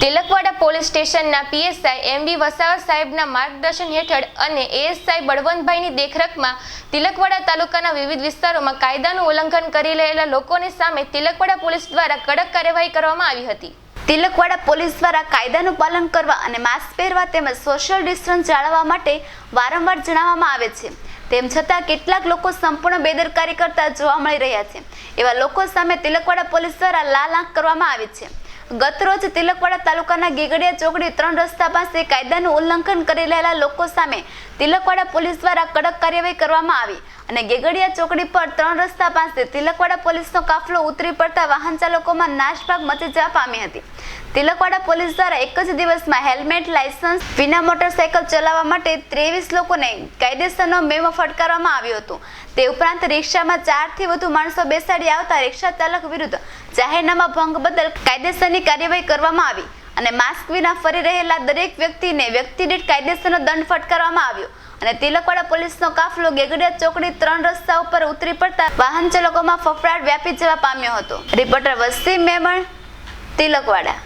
Tilakwada police સ્ટેશનના PSI MD Vasava સાહેબના માર્ગદર્શન હેઠળ અને એએસઆઈ બળવંતભાઈની દેખરેખમાં તિલકવાડા તાલુકાના વિવિધ વિસ્તારોમાં કાયદાનું ઉલ્લંઘન કરી રહેલા લોકોની સામે તિલકવાડા પોલીસ દ્વારા કડક કાર્યવાહી કરવામાં આવી હતી. તિલકવાડા પોલીસ દ્વારા કાયદાનું પાલન કરવા અને માસ્ક પહેરવા તેમજ સોશિયલ ડિસ્ટન્સ જાળવવા માટે વારંવાર જણાવવામાં આવે છે. તેમ છતાં કેટલાક લોકો સંપૂર્ણ બેદરકારી કરતા જોવા મળી રહ્યા છે. એવા લોકો સામે તિલકવાડા પોલીસ દ્વારા લાલ આંખ કરવામાં આવી છે. ગત રોજ તિલકવાડા તાલુકાના ગીગડિયા ચોકડી ત્રણ રસ્તા પાસે કાયદાનું ઉલ્લંઘન કરી રહેલા લોકો સામે તિલકવાડા પોલીસ દ્વારા કડક કાર્યવાહી કરવામાં આવી. અને ગેગડિયા ચોકડી પર ત્રણ રસ્તા પાસે તિલકવાડા પોલીસનો કાફલો ઉતરી પડતા વાહન ચાલકોમાં નાશભાગ મચી જવા પામી હતી. તિલકવાડા પોલીસ દ્વારા એક જ દિવસમાં હેલ્મેટ, લાયસન્સ, વિના મોટરસાયકલ ચલાવવા માટે ત્રેવીસ લોકોને કાયદેસરનો મેમો ફટકારવામાં આવ્યો હતો. તે ઉપરાંત રિક્ષામાં ચારથી વધુ માણસો બેસાડી આવતા રિક્ષા ચાલક વિરુદ્ધ જાહેરનામા ભંગ બદલ કાયદેસરની કાર્યવાહી કરવામાં આવી અને માસ્ક વિના ફરી રહેલા દરેક વ્યક્તિને વ્યક્તિ દીઠ કાયદેસરનો દંડ ફટકારવામાં આવ્યો. અને તિલકવાડા પોલીસનો કાફલો ગેગડિયા ચોકડી ત્રણ રસ્તા ઉપર ઉતરી પડતા વાહન ચાલકોમાં ફફડાટ વ્યાપી જવા પામ્યો હતો. રિપોર્ટર વસ્તી મેમણ, તિલકવાડા.